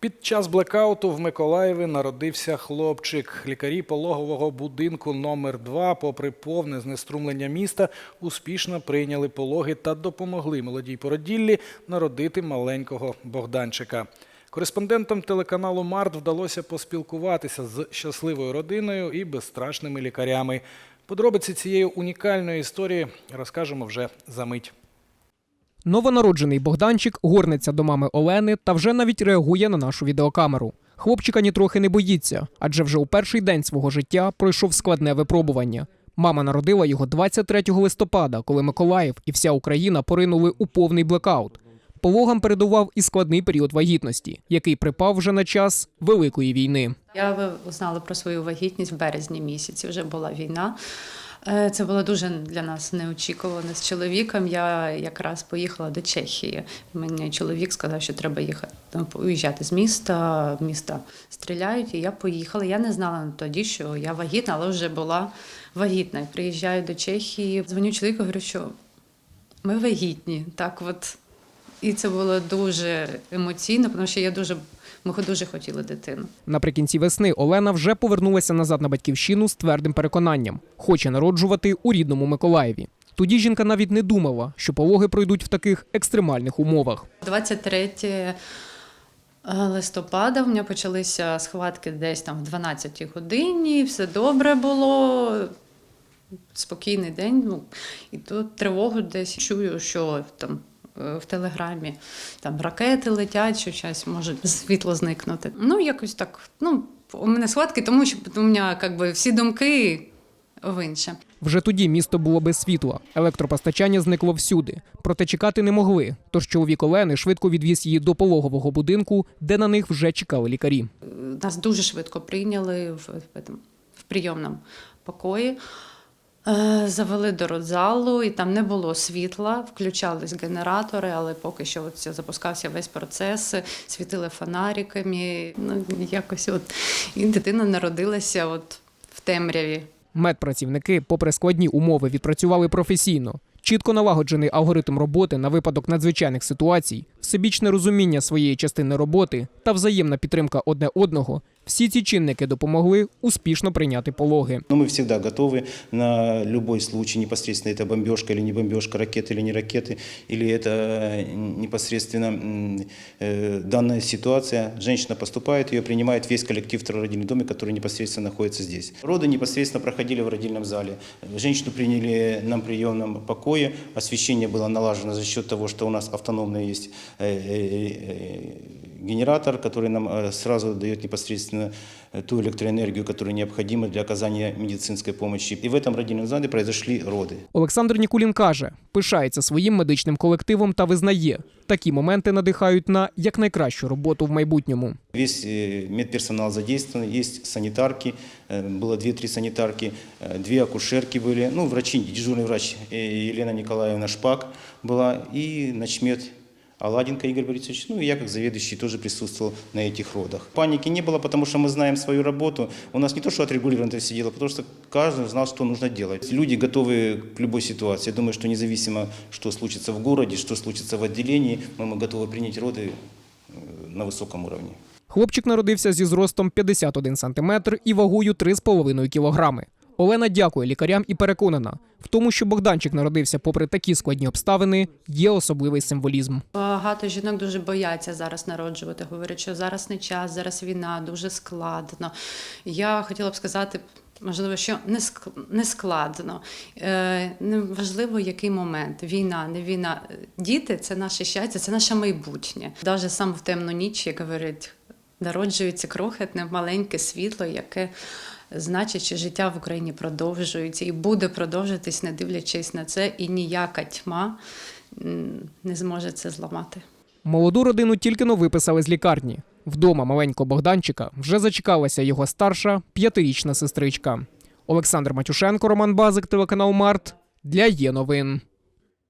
Під час блекауту в Миколаєві народився хлопчик. Лікарі пологового будинку номер 2 попри повне знеструмлення міста, успішно прийняли пологи та допомогли молодій породіллі народити маленького Богданчика. Кореспондентам телеканалу Март вдалося поспілкуватися з щасливою родиною і безстрашними лікарями. Подробиці цієї унікальної історії розкажемо вже за мить. Новонароджений Богданчик горниться до мами Олени та вже навіть реагує на нашу відеокамеру. Хлопчика нітрохи не боїться, адже вже у перший день свого життя пройшов складне випробування. Мама народила його 23 листопада, коли Миколаїв і вся Україна поринули у повний блекаут. Пологам передував і складний період вагітності, який припав вже на час великої війни. Я узнала про свою вагітність в березні місяці. Вже була війна. Е, Це було дуже для нас неочікувано з чоловіком. Я якраз поїхала до Чехії. Мені чоловік сказав, що треба їхати уїжджати з міста. Міста стріляють, і я поїхала. Я не знала тоді, що я вагітна, але вже була вагітна. Приїжджаю до Чехії, дзвоню чоловіку, говорю, що ми вагітні. Так, от. І це було дуже емоційно, тому що я дуже, ми дуже хотіли дитину. Наприкінці весни Олена вже повернулася назад на батьківщину з твердим переконанням: хоче народжувати у рідному Миколаєві. Тоді жінка навіть не думала, що пологи пройдуть в таких екстремальних умовах. 23 листопада в мене почалися схватки десь там в 12 годині, все добре було. Спокійний день. Ну, і тут тривогу десь чую, що там е, в телеграмі там ракети летять, що щось може світло зникнути. Ну, якось так. Ну, у мене схватки, тому що у мене як би, всі думки в інше. Вже тоді місто було без світла, електропостачання зникло всюди. Проте чекати не могли. Тож чоловік Олени швидко відвіз її до пологового будинку, де на них вже чекали лікарі. Нас дуже швидко прийняли в, в, в прийомному покої. Е, Завели до родзалу, і там не було світла, включались генератори, але поки що от запускався весь процес, світили фонариками. Ну, якось от. І дитина народилася от в темряві. Медпрацівники, попри складні умови, відпрацювали професійно. Чітко налагоджений алгоритм роботи на випадок надзвичайних ситуацій, всебічне розуміння своєї частини роботи та взаємна підтримка одне одного. Всі ці чинники допомогли успішно прийняти пологи. Но мы всегда готовы на любой случай, непосредственно это бомбежка или не бомбежка, ракеты или не ракеты, или это э, непосредственно м, э, данная ситуация. Женщина поступает, ее принимает весь коллектив второродильный доме, который непосредственно находится здесь. Роды непосредственно проходили в родильном зале. Женщину приняли на приемном покое, освещение было налажено за счет того, что у нас автономный есть э, э, э, генератор, который нам э, сразу дает непосредственно э, ту электроэнергию, которая необходима для оказания медицинской помощи. И в этом родильном зале произошли роды. Олександр Нікулін каже, пишається своїм медичним колективом та визнає, такі моменти надихають на якнайкращу роботу в майбутньому. Весь э, медперсонал задействован, есть санитарки, э, было 2-3 санитарки, э, две акушерки были, ну, врачи, дежурный врач э, Елена Николаевна Шпак была и начмед Аладенко Игорь Борисович, ну и я как заведующий тоже присутствовал на этих родах. Паники не было, потому что мы знаем свою работу. У нас не то, что отрегулировано это все дело, потому что каждый знал, что нужно делать. Люди готовы к любой ситуации. Я думаю, что независимо, что случится в городе, что случится в отделении, мы, мы готовы принять роды э, на высоком уровне. Хлопчик народився зі зростом 51 см і вагою 3,5 кілограми. Олена дякує лікарям і переконана, в тому, що Богданчик народився попри такі складні обставини, є особливий символізм. Багато жінок дуже бояться зараз народжувати. Говорять, що зараз не час, зараз війна, дуже складно. Я хотіла б сказати. Можливо, що не не складно. Е, не важливо, який момент. Війна, не війна. Діти це наше щастя, це наше майбутнє. Навіть саме в темну ніч, як говорять, народжується крохотне маленьке світло, яке значить, що життя в Україні продовжується і буде продовжуватись, не дивлячись на це, і ніяка тьма не зможе це зламати. Молоду родину тільки но виписали з лікарні. Вдома маленького Богданчика вже зачекалася його старша п'ятирічна сестричка. Олександр Матюшенко, Роман Базик, телеканал Март для є новин.